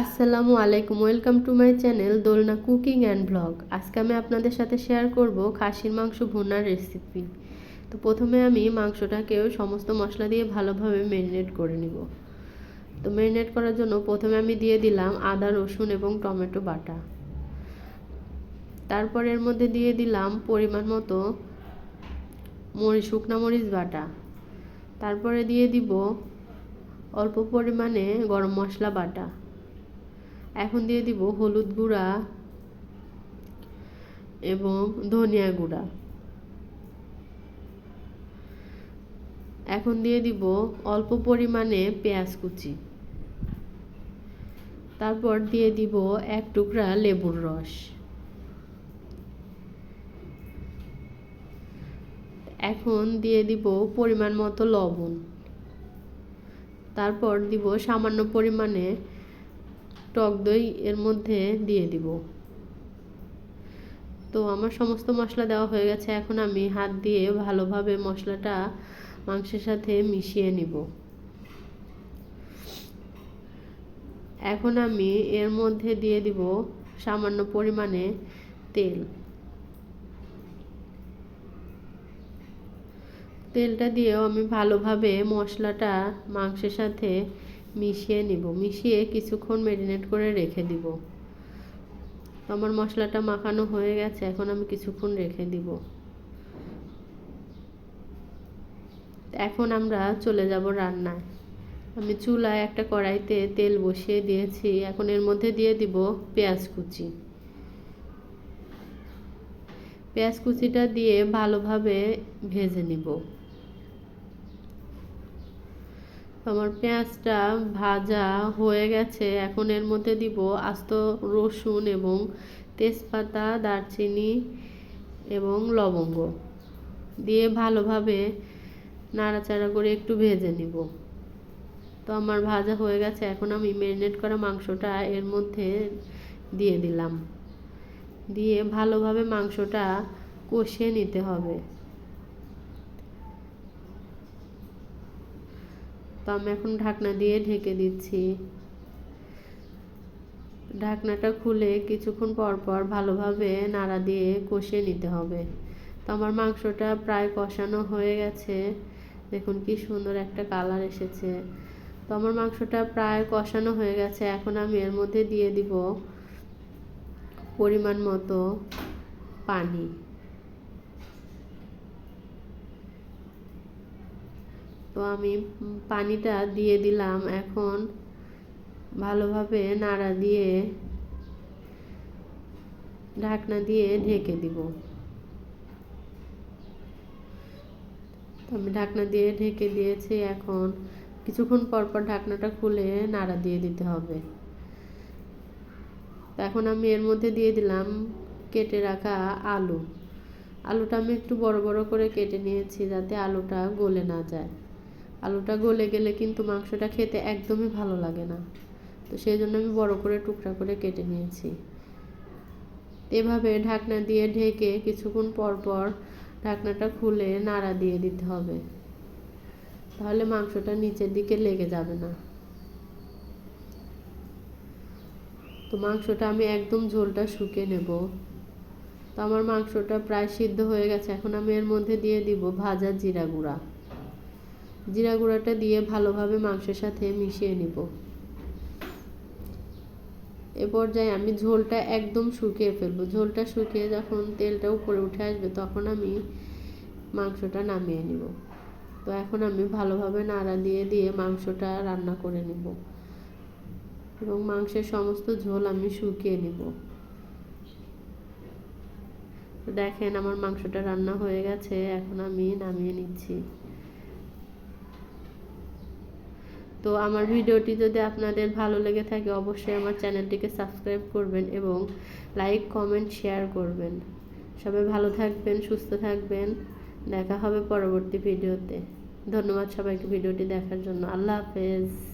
আসসালামু আলাইকুম, welcome to my channel Dolna cooking and blog. আজকে আমি আপনাদের সাথে শেয়ার করব খাসির মাংস ভুনার রেসিপি। তো প্রথমে আমি মাংসটাকেও সমস্ত মশলা দিয়ে ভালোভাবে ম্যারিনেট করে নিব। তো ম্যারিনেট করার জন্য প্রথমে আমি দিয়ে দিলাম আদা, রসুন এবং টমেটো বাটা। তারপর এর মধ্যে দিয়ে দিলাম পরিমাণ মতো মরিচ, শুকনা মরিচ বাটা। তারপরে দিয়ে দিব অল্প পরিমাণে গরম মশলা বাটা। এখন দিয়ে দিব হলুদ গুঁড়া এবং ধনিয়া গুঁড়া। এখন দিয়ে দিব অল্প পরিমাণে পেঁয়াজ কুচি। তারপর দিয়ে দিব এক টুকরা লেবুর রস। এখন দিয়ে দিব পরিমাণ মতো লবণ। তারপর দিব সামান্য পরিমাণে টক দই এর মধ্যে দিয়ে দিব। তো আমার সমস্ত মশলা দেওয়া হয়ে গেছে, এখন আমি হাত দিয়ে ভালোভাবে মশলাটা মাংসের সাথে মিশিয়ে নিব। এখন আমি এর মধ্যে দিয়ে দিব সামান্য পরিমাণে তেল। তেলটা দিয়েও আমি ভালোভাবে মশলাটা মাংসের সাথে মিশিয়ে নিব। মিশিয়ে কিছুক্ষণ ম্যারিনেট করে রেখে দিব। আমার মশলাটা মাখানো হয়ে গেছে, এখন আমি কিছুক্ষণ রেখে দিব। এখন আমরা চলে যাব রান্নায়। আমি চুলায় একটা কড়াইতে তেল বসিয়ে দিয়েছি। এখন এর মধ্যে দিয়ে দিব পেঁয়াজ কুচি। পেঁয়াজ কুচিটা দিয়ে ভালোভাবে ভেজে নিব। আমার পেঁয়াজটা ভাজা হয়ে গেছে। এখন এর মধ্যে দিব আস্ত রসুন এবং তেজপাতা, দারচিনি এবং লবঙ্গ। দিয়ে ভালোভাবে নাড়াচাড়া করে একটু ভেজে নিব। তো আমার ভাজা হয়ে গেছে। এখন আমি ম্যারিনেট করা মাংসটা এর মধ্যে দিয়ে দিলাম। দিয়ে ভালোভাবে মাংসটা কষিয়ে নিতে হবে। তো আমি এখন ঢাকনা দিয়ে ঢেকে দিচ্ছি। ঢাকনাটা খুলে কিছুক্ষণ পর পর ভালোভাবে নাড়া দিয়ে কষিয়ে নিতে হবে। তো আমার মাংসটা প্রায় কষানো হয়ে গেছে। দেখুন কি সুন্দর একটা কালার এসেছে। তো আমার মাংসটা প্রায় কষানো হয়ে গেছে। এখন আমি এর মধ্যে দিয়ে দিব পরিমাণ মতো পানি। তো আমি পানিটা দিয়ে দিলাম এখন ভালোভাবে নাড়া দিয়ে ঢাকনা দিয়ে ঢেকে দিব। আমি ঢাকনা দিয়ে ঢেকে দিয়েছি এখন কিছুক্ষণ পর পর ঢাকনাটা খুলে নাড়া দিয়ে দিতে হবে। এখন আমি এর মধ্যে দিয়ে দিলাম কেটে রাখা আলু। আলুটা আমি একটু বড় বড় করে কেটে নিয়েছি যাতে আলুটা গলে না যায়। আলুটা গলে গেলে কিন্তু মাংসটা খেতে একদমই ভালো লাগে না। তো সেই জন্য আমি বড় করে টুকরা করে কেটে নিয়েছি। এভাবে ঢাকনা দিয়ে ঢেকে কিছুক্ষণ পর পর ঢাকনাটা খুলে নাড়া দিয়ে দিতে হবে। তাহলে মাংসটা নিচের দিকে লেগে যাবে না। তো মাংসটা আমি একদম ঝোলটা শুকিয়ে নেব। তো আমার মাংসটা প্রায় সিদ্ধ হয়ে গেছে। এখন আমি এর মধ্যে দিয়ে দিব ভাজা জিরা গুঁড়া। জিরা গুঁড়াটা দিয়ে ভালোভাবে মাংসের সাথে মিশিয়ে নিব। এ পর্যায়ে আমি ঝোলটা একদম শুকিয়ে ফেলব। ঝোলটা শুকিয়ে যখন তেলটা উপরে উঠে আসবে তখন আমি মাংসটা নামিয়ে নিব। তো এখন আমি ভালোভাবে নাড়া দিয়ে দিয়ে মাংসটা রান্না করে নিব। এবং মাংসের সমস্ত ঝোল আমি শুকিয়ে নিব। দেখেন আমার মাংসটা রান্না হয়ে গেছে, এখন আমি নামিয়ে নিচ্ছি। তো আমার ভিডিওটি যদি আপনাদের ভালো লেগে থাকে, অবশ্যই আমার চ্যানেলটিকে সাবস্ক্রাইব করবেন এবং লাইক, কমেন্ট, শেয়ার করবেন। সবাই ভালো থাকবেন, সুস্থ থাকবেন। দেখা হবে পরবর্তী ভিডিওতে। ধন্যবাদ সবাইকে ভিডিওটি দেখার জন্য। আল্লাহ হাফেজ।